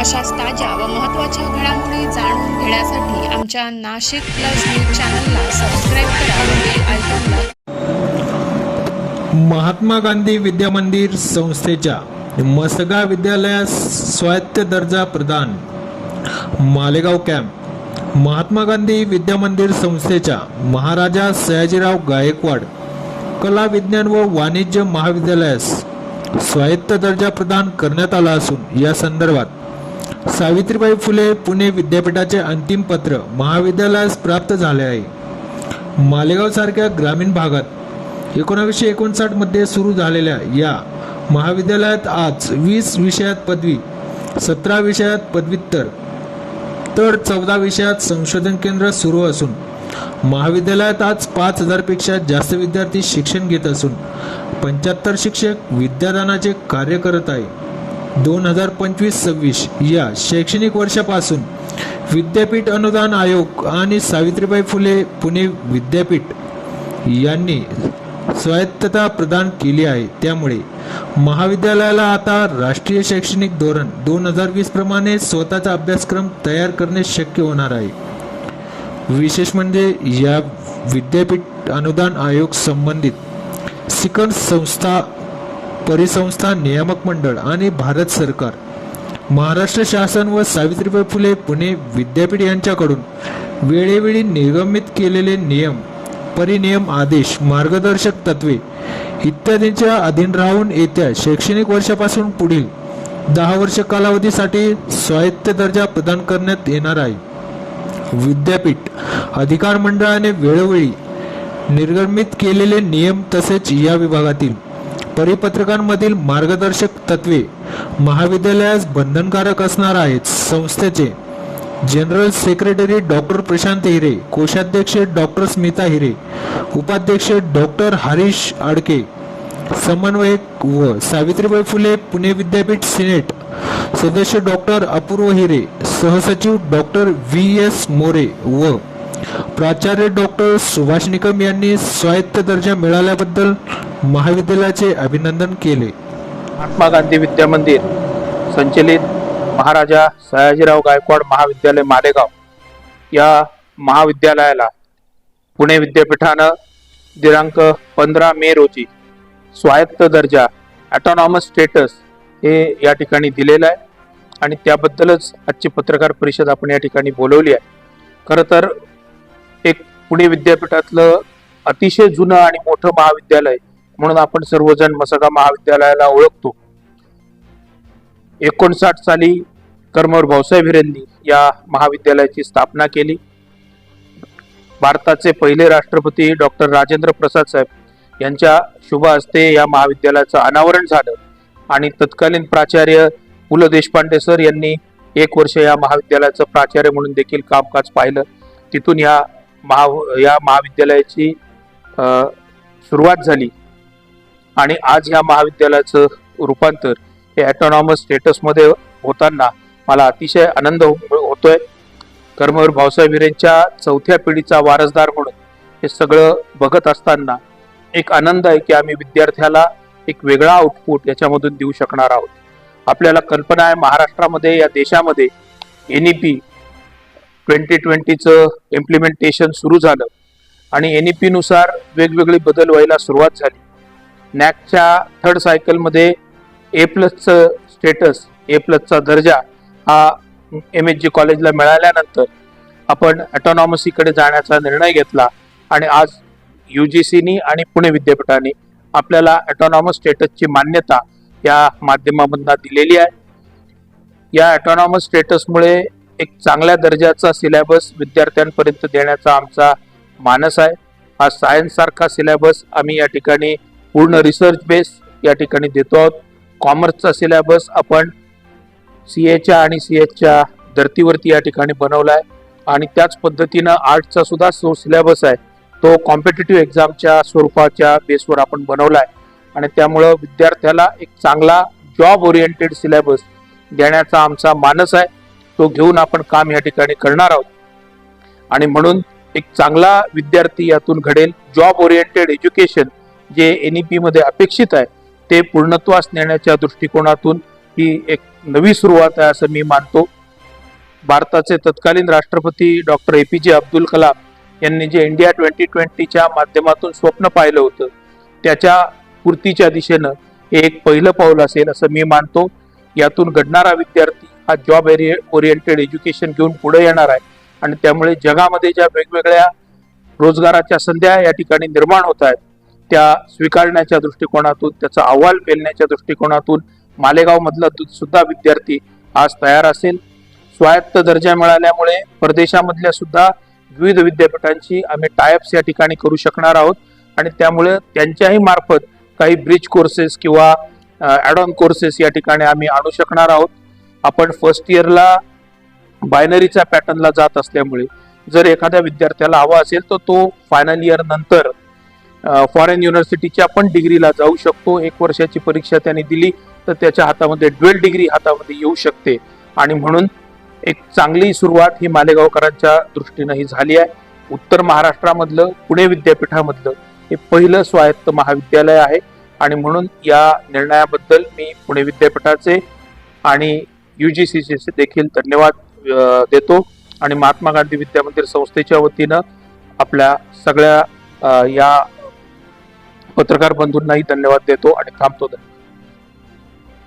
अशाच ताज्या व महत्त्वाच्या घडामोडी जाणून घेण्यासाठी आमच्या नाशिक प्लस न्यूज चॅनलला सबस्क्राईब करा महात्मा गांधी विद्यामंदिर संस्थेच्या मसगा विद्यालयास स्वायत्त दर्जा प्रदान. मालेगाव कॅम्प. महात्मा गांधी विद्यामंदिर संस्थेच्या महाराजा सयाजीराव गायकवाड कला विज्ञान व वाणिज्य महाविद्यालयास स्वायत्त दर्जा प्रदान करण्यात आला असून या संदर्भात सावित्रीबाई फुले पुणे विद्यापीठाचे अंतिम पत्र महाविद्यालयास प्राप्त झाले आहे. मालेगावसारख्या ग्रामीण भागात एकोणावीसशे एकोणसाठमध्ये सुरू झालेल्या या महाविद्यालयात आज वीस विषयात पदवी सतरा विषयात पदव्युत्तर तर चौदा विषयात संशोधन केंद्र सुरू असून महाविद्यालयात आज पाच हजारपेक्षा जास्त विद्यार्थी शिक्षण घेत असून पंच्याहत्तर शिक्षक विद्यादानाचे कार्य करत आहे. दोन हजार पंचवीस सव्वीस या शैक्षणिक वर्षापासून विद्यापीठ अनुदान आयोग आणि सावित्रीबाई फुले पुणे विद्यापीठ यांनी स्वायत्तता प्रदान केली आहे. त्यामुळे महाविद्यालयाला आता राष्ट्रीय शैक्षणिक धोरण दोन हजार वीस प्रमाणे स्वतःचा अभ्यासक्रम तयार करणे शक्य होणार आहे. विशेष म्हणजे या विद्यापीठ अनुदान आयोग संबंधित सिकन संस्था परिसंस्था नियामक मंडळ आणि भारत सरकार. महाराष्ट्र शासन व सावित्रीबाई फुले पुणे विद्यापीठ यांच्याकडून वेळोवेळी निर्गमित केलेले नियम परिनियम आदेश मार्गदर्शक तत्वे इत्यादींच्या अधीन राहून येत्या शैक्षणिक वर्षापासून पुढील दहा वर्ष कालावधीसाठी स्वायत्त दर्जा प्रदान करण्यात येणार आहे. विद्यापीठ अधिकार मंडळाने वेळोवेळी निर्गमित केलेले नियम तसेच या विभागातील परिपत्रकांमधील मार्गदर्शक तत्वे महाविद्यालयास बंधनकारक असणार आहेत. संस्थेचे general secretary doctor Prashant Hire कोषाध्यक्ष डॉक्टर स्मिता हिरे उपाध्यक्ष डॉक्टर हरीश आडके समन्वयक व सावित्रीबाई फुले पुणे विद्यापीठ सिनेट सदस्य डॉक्टर अपूर्व हिरे सहसचिव डॉक्टर व्ही एस मोरे व प्राचार्य डॉक्टर सुभाष निकम यांनी स्वायत्त दर्जा मिळाल्याबद्दल महाविद्यालयाचे अभिनंदन केले. महात्मा गांधी विद्या मंदिर संचलित महाराजा सयाजीराव गायकवाड महाविद्यालय मालेगाव. या महाविद्यालयाला पुणे विद्यापीठानं दिनांक पंधरा मे रोजी स्वायत्त दर्जा ॲटॉनॉमस स्टेटस हे या ठिकाणी दिलेलं आहे. आणि त्याबद्दलच आजची पत्रकार परिषद आपण या ठिकाणी बोलवली आहे. खरं तर एक पुणे विद्यापीठातलं अतिशय जुनं आणि मोठं महाविद्यालय म्हणून आपण सर्वजण मसगा महाविद्यालयाला ओळखतो. एकोणसाठ साली कर्मवर भाऊसाहेब हिरेंनी या महाविद्यालयाची स्थापना केली. भारताचे पहिले राष्ट्रपती डॉक्टर राजेंद्र प्रसाद साहेब यांच्या शुभ हस्ते या महाविद्यालयाचं अनावरण झालं आणि तत्कालीन प्राचार्य पु ल देशपांडे सर यांनी एक वर्ष या महाविद्यालयाचं प्राचार्य म्हणून देखील कामकाज पाहिलं. तिथून या महा या महाविद्यालयाची सुरुवात झाली. आणि आज या महाविद्यालयाचं रूपांतर हे ॲटॉनॉमस स्टेटसमध्ये होताना मला अतिशय आनंद होतोय. कर्मवीर भाऊसाहेब हिरेंच्या चौथ्या पिढीचा वारसदार म्हणून हे सगळं बघत असताना एक आनंद आहे की आम्ही विद्यार्थ्याला एक वेगळा आउटपुट याच्यामधून देऊ शकणार आहोत. आपल्याला कल्पना आहे महाराष्ट्रामध्ये या देशामध्ये एन ई पी ट्वेंटी ट्वेंटीचं इम्प्लिमेंटेशन सुरू झालं आणि एन ई पीनुसार वेगवेगळे बदल व्हायला सुरुवात झाली. नॅकच्या थर्ड सायकलमध्ये ए प्लसचं स्टेटस ए प्लसचा दर्जा हा एम एच जी कॉलेजला मिळाल्यानंतर आपण ॲटॉनॉमसीकडे जाण्याचा निर्णय घेतला. आणि आज यू जी सीनी आणि पुणे विद्यापीठाने आपल्याला ॲटॉनॉमस स्टेटसची मान्यता या माध्यमामधून दिलेली आहे. या ॲटॉनॉमस स्टेटसमुळे एक चांगल्या दर्जाचा सिलेबस विद्यार्थ्यांपर्यंत देण्याचा आमचा मानस आहे. हा सायन्ससारखा सिलॅबस सिलेबस आम्ही या ठिकाणी पूर्ण रिसर्च बेस या ठिकाणी देतो आहोत. कॉमर्सचा सिलेबस आपण सी एच्या आणि सी एचच्या धर्तीवरती या ठिकाणी बनवला आहे आणि त्याच पद्धतीनं आर्टचा सुद्धा जो सिलेबस आहे तो कॉम्पिटेटिव्ह एक्झामच्या स्वरूपाच्या बेसवर आपण बनवला आहे आणि त्यामुळं विद्यार्थ्याला एक चांगला जॉब ओरिएंटेड सिलेबस देण्याचा आमचा मानस आहे. तो घेऊन आपण काम या ठिकाणी करणार आहोत. आणि म्हणून एक चांगला विद्यार्थी यातून घडेल. जॉब ओरिएंटेड एज्युकेशन जे एन ई पीमध्ये अपेक्षित आहे ते पूर्णत्वास नेण्याच्या दृष्टिकोनातून ही एक नवी सुरुवात आहे असं मी मानतो. भारताचे तत्कालीन राष्ट्रपती डॉक्टर ए पी जे अब्दुल कलाम यांनी जे इंडिया ट्वेंटी ट्वेंटीच्या माध्यमातून स्वप्न पाहिलं होतं त्याच्या पूर्तीच्या दिशेनं हे एक पहिलं पाऊल असेल असं मी मानतो. यातून घडणारा विद्यार्थी हा जॉब ओरिएंटेड एज्युकेशन घेऊन पुढे येणार आहे आणि त्यामुळे जगामध्ये ज्या वेगवेगळ्या रोजगाराच्या संध्या या ठिकाणी निर्माण होत आहेत त्या स्वीकारण्याच्या दृष्टिकोनातून त्याचा अहवाल पेलण्याच्या दृष्टिकोनातून मालेगाव मधला सुद्धा विद्यार्थी आज तयार असेल. स्वायत्त दर्जा मिळाल्यामुळे परदेशामधल्या सुद्धा विविध विद्यापीठांची आम्ही टायअप्स या ठिकाणी करू शकणार आहोत. आणि त्यामुळे त्यांच्याही मार्फत काही ब्रिज कोर्सेस किंवा ॲड ऑन कोर्सेस या ठिकाणी आम्ही आणू शकणार आहोत. आपण फर्स्ट इयरला बायनरीच्या पॅटर्नला जात असल्यामुळे जर एखाद्या विद्यार्थ्याला हवा असेल तर तो फायनल इयर नंतर फॉरेन युनिव्हर्सिटीच्या पण डिग्रीला जाऊ शकतो. एक वर्षाची परीक्षा त्यांनी दिली तर त्याच्या हातामध्ये ड्वेल डिग्री हातामध्ये येऊ शकते. आणि म्हणून एक चांगली सुरुवात ही मालेगावकरांच्या दृष्टीनं ही झाली आहे. उत्तर महाराष्ट्रामधलं पुणे विद्यापीठामधलं हे पहिलं स्वायत्त महाविद्यालय आहे. आणि म्हणून या निर्णयाबद्दल मी पुणे विद्यापीठाचे आणि यू जी सी देखील धन्यवाद देतो. आणि महात्मा गांधी विद्यामंदिर संस्थेच्या वतीनं आपल्या सगळ्या या पत्रकार बंधूंनाही धन्यवाद देतो आणि थांबतो धन्यवाद.